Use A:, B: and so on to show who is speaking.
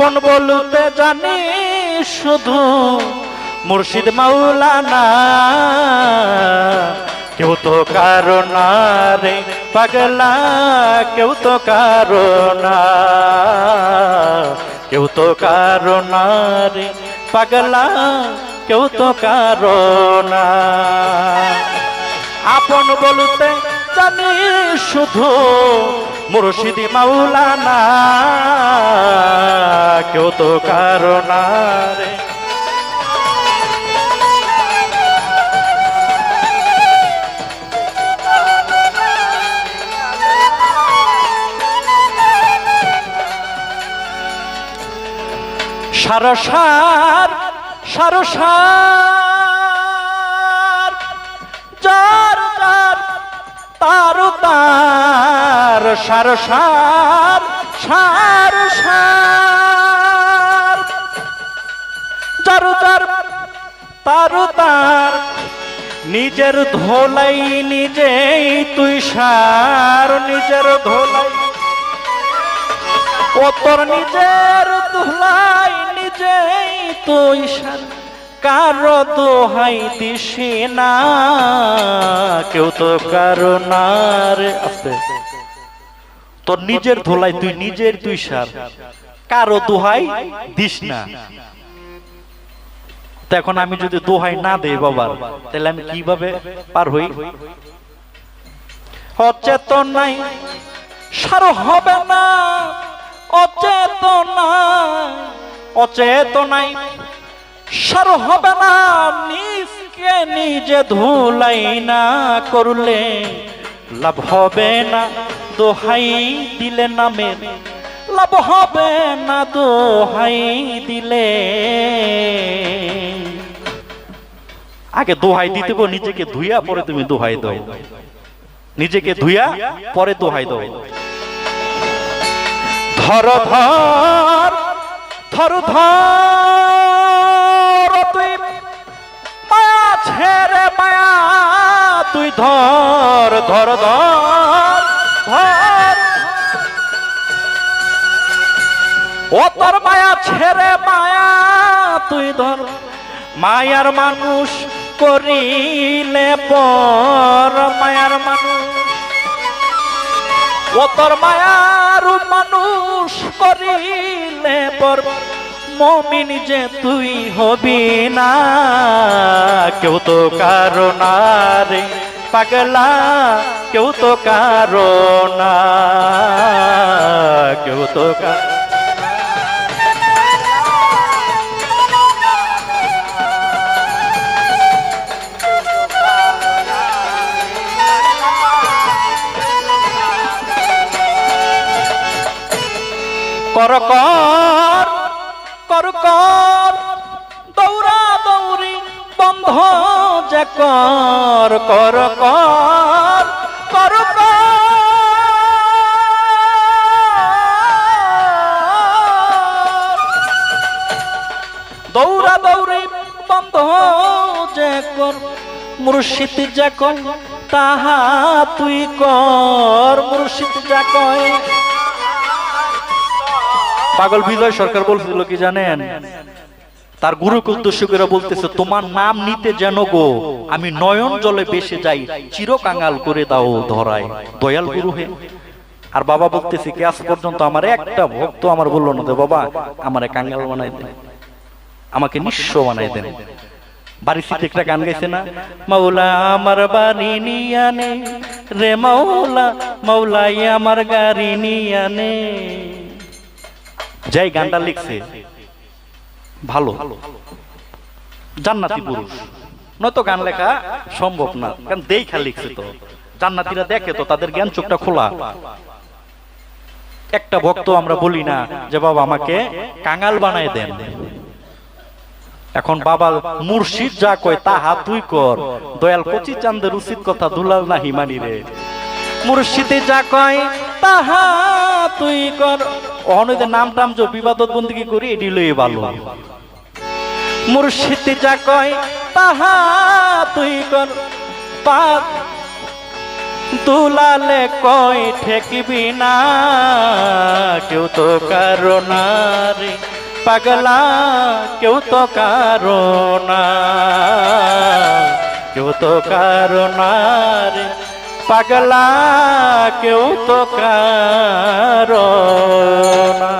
A: আপন বলতে জানি শুধু মুর্শিদ মাওলানা। কেউ তো কারও না রে পাগলা, কেউ তো কারও না কেউ তো কারও না রে পাগলা, কেউ তো কারও না আপন বলতে জানি শুধু মুর্শিদি মাওলানা। কেউ তো কারও না রে। সারসার সারসার যার যার তার। তার সারসার সার। নিজের ধোলাই নিজেই তুই সার, নিজের ধোলাই। ও তোর নিজের দোলাই নিজেই তুই সার, কারও দোহাই দিসি না, কেউ তো কারও না রে আস্তে তোর নিজের ধোলাই তুই নিজের তুই সার, কারও দোহাই দিস না। তো এখন আমি যদি দোহাই না দেই বাবার, তাহলে আমি কীভাবে পার হই? অচেতন নাই, সার হবে না অচেতনাই অচেতনাই সার হবে না, নিজকে নিজে ধুলাই না করলে লাভ হবে না, দোহাই দিলে নামের লাভ হবে না দোহাই দিলে। আগে দোহাই দিতে নিজেকে ধুইয়া পরে তুমি দোহাই দাও। নিজেকে ধুইয়া পরে দোহাই দাও। ধর ধর ধর ধর, তুই মায়া ছেড়ে মায়া, তুই ধর ধর ধর। ও তোর মায়া ছেড়ে মায়া, তুই ধর। মায়ার মানুষ করিলে পর মায়ার মানুষ। ও তোর মায়ার মানুষ করিলে পর, মমিন যে তুই হবি না, কেউ তো কারও না রে পাগলা, কেউ তো কারও না, কেউ তো কারও কর কর কর কর, দৌড়া দৌড়ি, বন্ধ যে কর কর কর কর। দৌড়া দৌড়ি, বন্ধ যে কর, মুর্শিদ যা কয়, তাহা তুই কর, মুর্শিদ যা কয় পাগল বিজয় সরকার বলছিল কি জানেন? তার গুরুকে উদ্দেশ্য করে বলতেছে, তোমার নাম নিতে যেন গো, আমি নয়ন জলে বেসে যাই চিরকাঙ্গাল করে দাও ধরায়, দয়াল গুরু হে। আর বাবা বলতেছে কি, আজ পর্যন্ত আমার একটা ভক্ত আমার বলল না বাবা, আমার কাঙ্গাল বানাই দেন, আমাকে নিঃস্ব বানাই দেন। বাড়ি সিটে একটা গান গাইছে না মাওলা আমার বাড়ি নিয়ানে রে মাওলা মাওলাই আমার গাড়ি নিয়ানে। যাই গানটা লিখছে, ভালো। জান্নাতি পুরুষ। নয়তো গান লেখা সম্ভব না, কারণ দেখা লিখছে তো। জান্নাতিরা দেখে তো, তাদের জ্ঞান চোখটা খোলা। একটা ভক্ত আমরা বলি না যে, বাবা, আমাকে কাঙাল বানায় দেন। এখন বাবা মুর্শিদ যা কয়, তাহা তুই কর। দয়াল কচি চান্দের উচিত কথা দুলাল না হিমানি রে। মুর্শিদে যা কয় তাহা তুই কর। অহনদের নাম টাম যে বিবাদত বন্দিকে করি, এটি লই ভালো মুর্শিদে যা কয়, তাহা তুই কর। পা দুলালে কই ঠেকবি না, কেউ তো কারও না পাগলা, কেউ তো কারও না কেউ তো কারও না পাগলা কেউ তো কারও না।